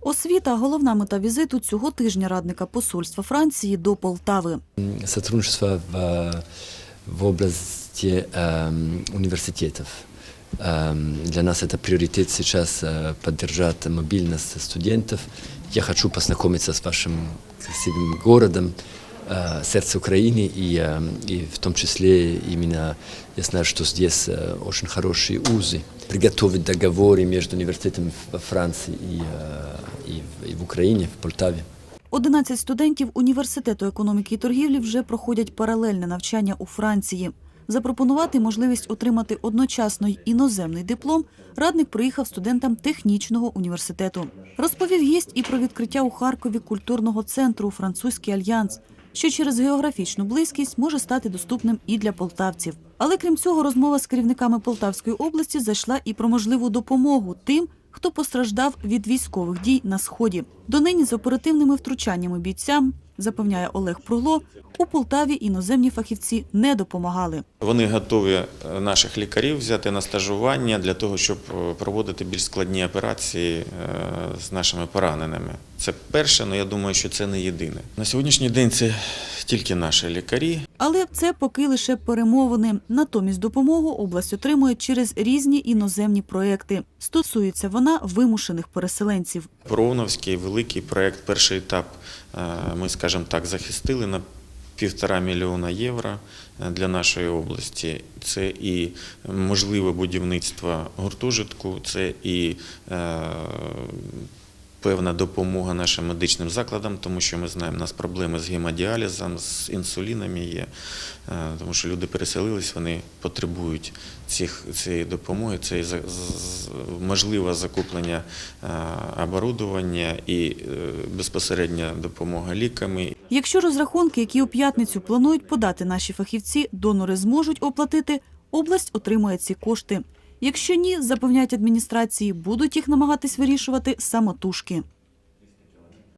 Освіта головна мета візиту цього тижня радника посольства Франції до Полтави. сотрудничество в, в области эм, университетов. Эм, Для нас это приоритет сейчас э, поддержать мобильность студентов. Я хочу познакомиться с вашим красивым городом, э, сердце Украины, и, э, и в том числе именно я знаю, что здесь э, очень хорошие узы. Приготовить договоры между университетом во Франции и, э, и, в, и в Украине, в Полтаве. 11 студентів університету економіки і торгівлі вже проходять паралельне навчання у Франції. Запропонувати можливість отримати одночасно й іноземний диплом радник приїхав студентам технічного університету. Розповів гість і про відкриття у Харкові культурного центру Французький альянс, що через географічну близькість може стати доступним і для полтавців. Але крім цього, розмова з керівниками Полтавської області зайшла і про можливу допомогу тим, хто постраждав від військових дій на сході. Донині з оперативними втручаннями бійцям, запевняє Олег Пругло, у Полтаві іноземні фахівці не допомагали. Вони готові е, наших лікарів взяти на стажування для того, щоб е, проводити більш складні операції е, з нашими пораненими. Це перше, але я думаю, що це не єдине. На сьогоднішній день це тільки наші лікарі. Але це поки лише перемовини. Натомість допомогу область отримує через різні іноземні проекти. Стосується вона вимушених переселенців. Поровновський великий проект, перший етап, е, ми, скажімо так, захистили на півтора мільйона євро е, для нашої області. Це і можливе будівництво гуртожитку, це і е, певна допомога нашим медичним закладам, тому що ми знаємо, у нас проблеми з гемодіалізом, з інсулінами є, е, тому що люди переселились, вони потребують цих, цієї допомоги, це можливе закуплення е, оборудування і е, безпосередня допомога ліками. Якщо розрахунки, які у п'ятницю планують подати наші фахівці, донори зможуть оплатити, область отримує ці кошти. Якщо ні, запевняють адміністрації, будуть їх намагатись вирішувати самотужки.